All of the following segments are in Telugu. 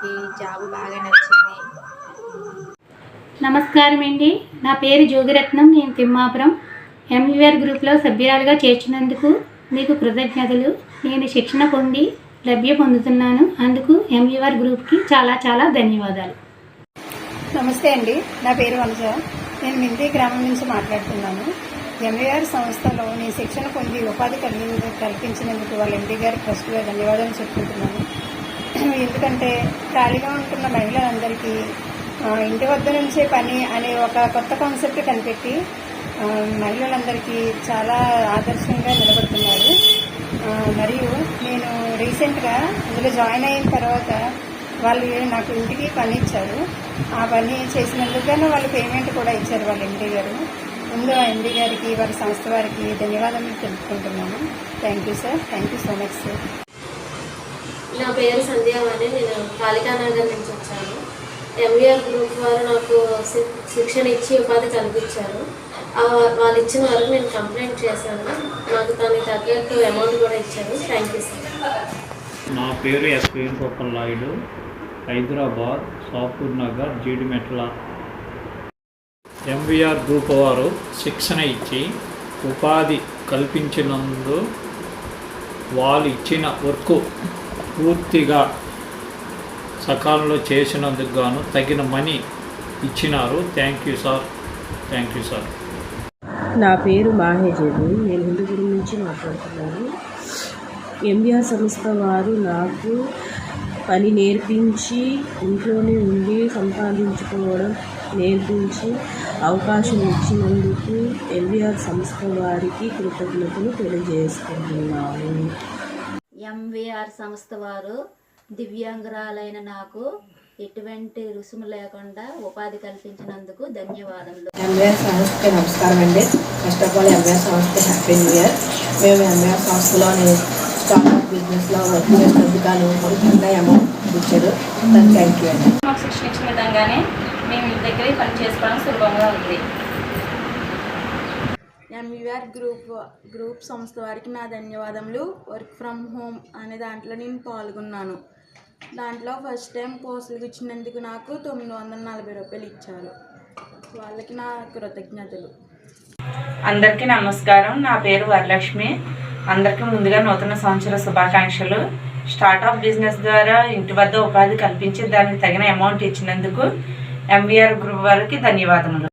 నాకు ఈ జాబ్ బాగా నచ్చింది. నమస్కారం అండి. నా పేరు జోగిరత్నం నేను తిమ్మాపురం. ఎంవిఆర్ గ్రూప్లో సభ్యురాలుగా చేర్చినందుకు మీకు కృతజ్ఞతలు. నేను శిక్షణ పొంది లభ్య పొందుతున్నాను. అందుకు ఎంవిఆర్ గ్రూప్కి చాలా చాలా ధన్యవాదాలు. నమస్తే అండి. నా పేరు వంశ నేను మింది గ్రామం నుంచి మాట్లాడుతున్నాను. ఎంవీఆర్ సంస్థలో నేను శిక్షణ పొంది ఉపాధి కలిగి కల్పించినందుకు వాళ్ళ ఎండి గారి ట్రస్ట్గా ధన్యవాదాలు చెప్పుకుంటున్నాను. ఎందుకంటే ఖాళీగా ఉంటున్న మహిళలందరికీ ఇంటి వద్ద నుంచే పని అనే ఒక కొత్త కాన్సెప్ట్ కనిపెట్టి మహిళలందరికీ చాలా ఆదర్శంగా నిలబడుతున్నారు. మరియు నేను రీసెంట్గా ఇందులో జాయిన్ అయిన తర్వాత వాళ్ళు నాకు ఇంటికి పని ఇచ్చారు. ఆ పని చేసినందుకు వాళ్ళు పేమెంట్ కూడా ఇచ్చారు వాళ్ళ ఎండీ గారు. ముందు ఆ ఎండీ గారికి వారి సంస్థ వారికి ధన్యవాదాలు తెలుపుకుంటున్నాను. Thank you sir. Thank you so much sir. నా పేరు సంధ్యావాణి నేను కాళికానగర్ నుంచి వచ్చాను. ఎంవీఆర్ గ్రూప్ వారు నాకు శిక్షణ ఇచ్చి ఉపాధి కల్పించారు. వాళ్ళు ఇచ్చిన వరకు నేను కంప్లైంట్ చేశాను. నాకు దానికి తగ్గట్టు అమౌంట్ కూడా ఇచ్చారు. థ్యాంక్ యూ సార్ నా పేరు S Venugopal Naidu. Hyderabad Shapur Nagar Jeedimetla MVR group వారు శిక్షణ ఇచ్చి ఉపాధి కల్పించినందు వాళ్ళు ఇచ్చిన వర్క్ పూర్తిగా సకాలంలో చేసినందుకు గాను తగిన మనీ ఇచ్చినారు. Thank you sir thank you sir నా పేరు మాహేజేబు నేను హిందూపురం నుంచి మాట్లాడుతున్నాను. ఎంబీఆర్ సంస్థ వారు నాకు పని నేర్పించి ఇంట్లోనే ఉండి సంపాదించుకోవడం నేర్పించి అవకాశం ఇచ్చినందుకు ఎంబీఆర్ సంస్థ వారికి కృతజ్ఞతలు తెలియజేసుకుంటున్నాను. ఎంవిఆర్ సంస్థ వారు దివ్యాంగురాలైన నాకు ఎటువంటి రుసుము లేకుండా ఉపాధి కల్పించినందుకు ధన్యవాదములు. ఎంబీఆర్ సంస్థకి నమస్కారం అండి. ఫస్ట్ ఆఫ్ ఆల్ ఎంబీఆర్ సంస్థకి హ్యాపీ న్యూ ఇయర్ మేము ఎంబీఆర్ సంస్థలోని స్టార్ట్అప్ బిజినెస్లో వర్క్ చేసినందుకు గాను అమౌంట్ ఇచ్చారు. థ్యాంక్ యూ అండి. మాకు శిక్షణ ఇచ్చిన విధంగానే మేము ఇంటి దగ్గరే పని చేసుకోవడం సులభంగా ఉంది. ఎంవీఆర్ గ్రూప్ గ్రూప్ సంస్థ వారికి నా ధన్యవాదములు. వర్క్ ఫ్రమ్ హోమ్ అనే దాంట్లో నేను పాల్గొన్నాను. దాంట్లో ఫస్ట్ టైం పోస్టులు ఇచ్చినందుకు నాకు తొమ్మిది వందల నలభై రూపాయలు ఇచ్చారు. వాళ్ళకి నా కృతజ్ఞతలు. అందరికీ నమస్కారం. నా పేరు వరలక్ష్మి. అందరికీ ముందుగా నూతన సంవత్సర శుభాకాంక్షలు. స్టార్ట్అప్ బిజినెస్ ద్వారా ఇంటి వద్ద ఉపాధి కల్పించి దానికి తగిన అమౌంట్ ఇచ్చినందుకు ఎంవీఆర్ గ్రూప్ వారికి ధన్యవాదములు.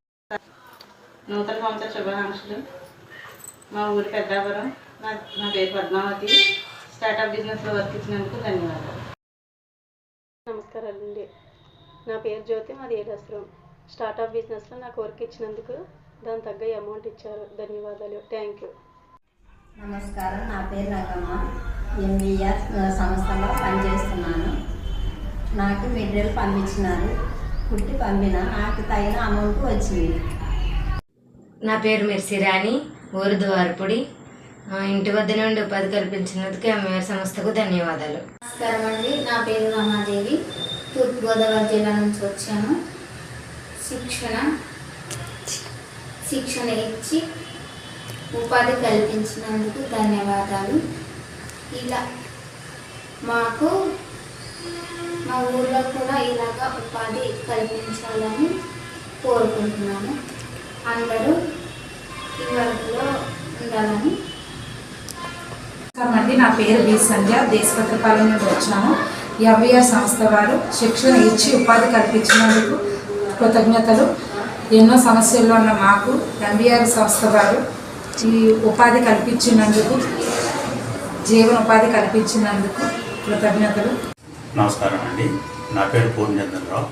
నూతన సంవత్సర శుభాకాంక్షలు. మా ఊరి పెద్దాపురం. నా నా పేరు పద్మావతి. స్టార్టప్ బిజినెస్లో వర్క్ ఇచ్చినందుకు ధన్యవాదాలు. నమస్కారాలు అండి. నా పేరు జ్యోతి మాది ఏడాశ్రం స్టార్టప్ బిజినెస్లో నాకు వర్క్ ఇచ్చినందుకు దాని తగ్గ అమౌంట్ ఇచ్చారు. ధన్యవాదాలు. Thank you. నమస్కారం. నా పేరు రంగమ్మ. ఎంవిఆర్ సంస్థలో పనిచేస్తున్నాను. నాకు మెటీరియల్ పంపించినారు. కుట్టి పంపిన నాకు తగిన అమౌంట్ వచ్చింది. నా పేరు మిర్సిరాణి ఊరు ద్వారపుడి ఇంటి వద్ద నుండి ఉపాధి కల్పించినందుకు ఎంవీఆర్ సంస్థకు ధన్యవాదాలు. నమస్కారం అండి. నా పేరు రమాదేవి. తూర్పుగోదావరి జిల్లా నుంచి వచ్చాను. శిక్షణ శిక్షణ ఇచ్చి ఉపాధి కల్పించినందుకు ధన్యవాదాలు. ఇలా మాకు మా ఊళ్ళో కూడా ఇలాగా ఉపాధి కల్పించాలని కోరుకుంటున్నాను అందరూ ఈ వరకులో ఉండాలని. నమస్కారం అండి నా పేరు బి సంధ్య దేశపత్రపాలెం నుండి వచ్చాను ఎంవీఆర్ సంస్థ వారు శిక్షణ ఇచ్చి ఉపాధి కల్పించినందుకు కృతజ్ఞతలు. ఎన్నో సమస్యల్లో ఉన్న మాకు ఎంవీఆర్ సంస్థ వారు ఈ ఉపాధి కల్పించినందుకు జీవన ఉపాధి కల్పించినందుకు కృతజ్ఞతలు. నమస్కారం అండి. నా పేరు పూర్ణచంద్రరావు.